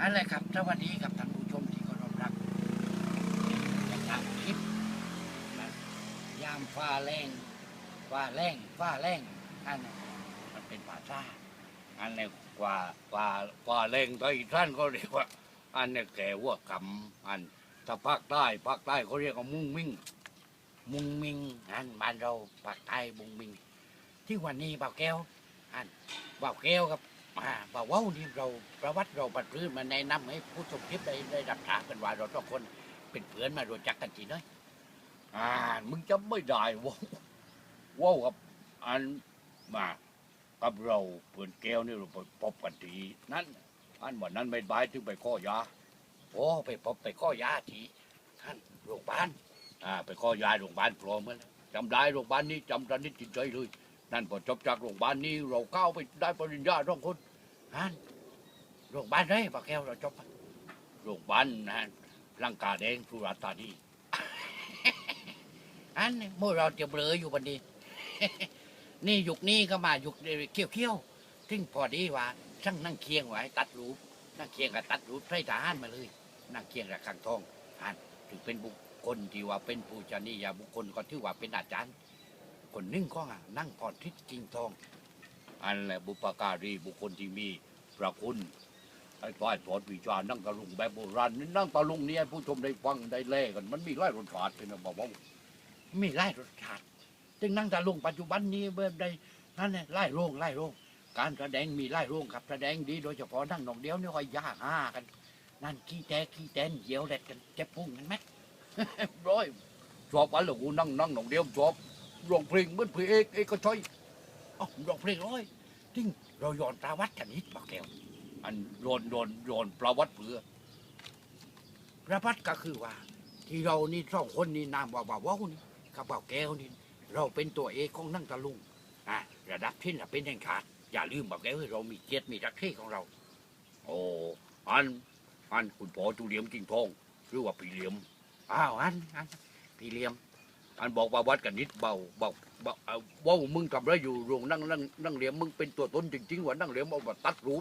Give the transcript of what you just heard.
นั่นแหละครับ สวัสดีครับท่านผู้ชมที่เคารพรักจากคลิปนะยามฟ้าแรงฟ้าแรงฟ้าแรงอันนั้มันเป็นภาษาอันนี้กว่ากว่ากว่าแรงตัวอีท่านก็เรียกว่า อันนี้แก่วัวกำอันถ้าภาคใต้ภาคใต้เขาเรียกว่ามุ้งมิ่ง มุงมิงอันบ้านเราภาคใต้มุงมิงที่วันนี้บ่าวแก้วอันบ่าวแก้วครับ อ่าบ่าวเว้านี่เราประวัติเราปัดพื้นมาแนะนำให้ผู้ชมคลิปได้ได้รับทราบกันว่าเราต้องคนเป็นเพื่อนมารู้จักกันทีน้อยอ่ามึงจำไม่ได้เว้าเว้ากับอันมากับเราเพื่อนแก้วนี่เราไปพบกันทีนั้นอันวันนั้นไม่บายถึงไปข้อยาโอ้ไปพบไปข้อยาทีท่านโรงพยาบาลอ่าไปข้อยาโรงพยาบาลพร้อมกันจำได้โรงพยาบาลนี้จำสนิทจิตใจเลย นั่นพอจบจากโรงพยาบาลนี้เราก้าวไปได้ปริญญาสองคนฮันโรงพยาบาลไหนปากแก้วเราจบอะโรงพยาบาลนะฮะร่างกาแดงสุราษฎร์ธานีอันนี้เมื่อเราจะเบลออยู่วันนี้ นี่ยุคนี้ก็มายุคเขี้ยวเขี้ยวๆซึ่งพอดีว่าช่างนั่งเคียงไว้ตัดรูปนั่งเคียงกับตัดรูปใส่ทหารมาเลย นั่งเคียงกับขังทองอันถึงเป็นบุคคลที่ว่าเป็นผู้ชนียาบุคคลก็ถือว่าเป็นอาจารย์ คนนึ่งก็อะนั่งพอทิศจริงทอง อันแหละบุปการีบุคคลที่มีพระคุณไอ้ฝ่ายสอนวิชานั่งตะลุงแบบโบราณนี่นั่งตะลุงนี่ให้ผู้ชมได้ฟังได้เล่กัน มันมีไล่รสชาติเป็นบอกว่ามีไล่รสชาติจึงนั่งตะลุงปัจจุบันนี้เบิ่มได้นั่นเนี่ยไล่โรงไล่โรงการแสดงมีไล่โรงครับแสดงดีโดยเฉพาะนั่งหนองเดียวนี่คอยยากห้ากัน นั่นขี้แตกขี้แตนเหยียวแดดกันเจ็บพุงกันไหมร้อยชอบอันหลกูนั่งนั่งหนองเดียวชอบ ร้องเพลงเหมือนเพลงเอกเอกชัยอ๋อร้องเพลงร้อยจริงเราย้อนประวัติกันนิดปากแก้วอันโยนโยนโยนประวัติเพื่อประวัติก็คือว่า ที่เรานี่สองคนนี่นามว่าว่าว้านี่กับบ่าวแก้วนี่เราเป็นตัวเอกของนั่งตะลุงอะระดับที่เราเป็นแห่งขาดอย่าลืมบ่าวแก้วเรามีเกียรติมีรักที่ของเรา โอ้อันอันคุณพ่อจูเหลียมจริงทองหรือว่าพี่เหลียมอ้าวอันอันพี่เหลียม อันบอกว่าวัดกันนิดเบาบอกบาเอาว่ามึงทำอะไรอยู่โรงนั่งนั่งนั่งเหลี่ยมมึงเป็นตัวตนจริงๆว่านั่งเหลี่ยมเอามาตัดรู